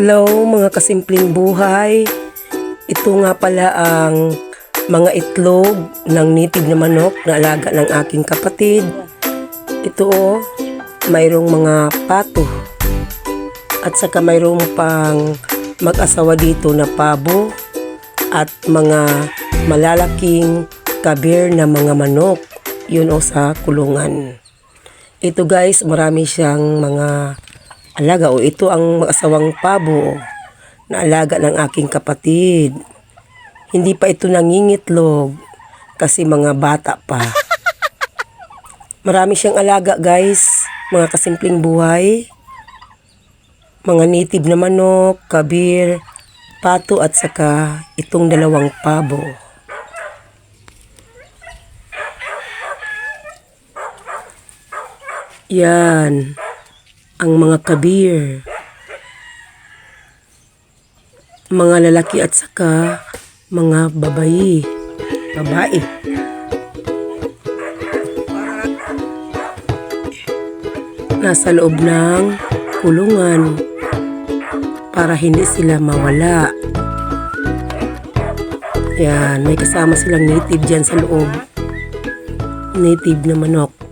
Hello mga kasimpleng buhay. Ito nga pala ang mga itlog ng native na manok na alaga ng aking kapatid. Ito oh, mayroong mga pato. At saka mayroong pang mag-asawa dito na pabo at mga malalaking kabir na mga manok. Yun o sa kulungan. Ito guys, marami siyang mga alaga o ito ang mag-asawang pabo na alaga ng aking kapatid. Hindi pa ito nangingitlog kasi mga bata pa. Marami siyang alaga guys, mga kasimpleng buhay. Mga native na manok, kabir, pato at saka itong dalawang pabo. Yan, ang mga kabir. Mga lalaki at saka mga babayi. Babae. Nasa loob ng kulungan para hindi sila mawala. Yan, may kasama silang native dyan sa loob. Native na manok.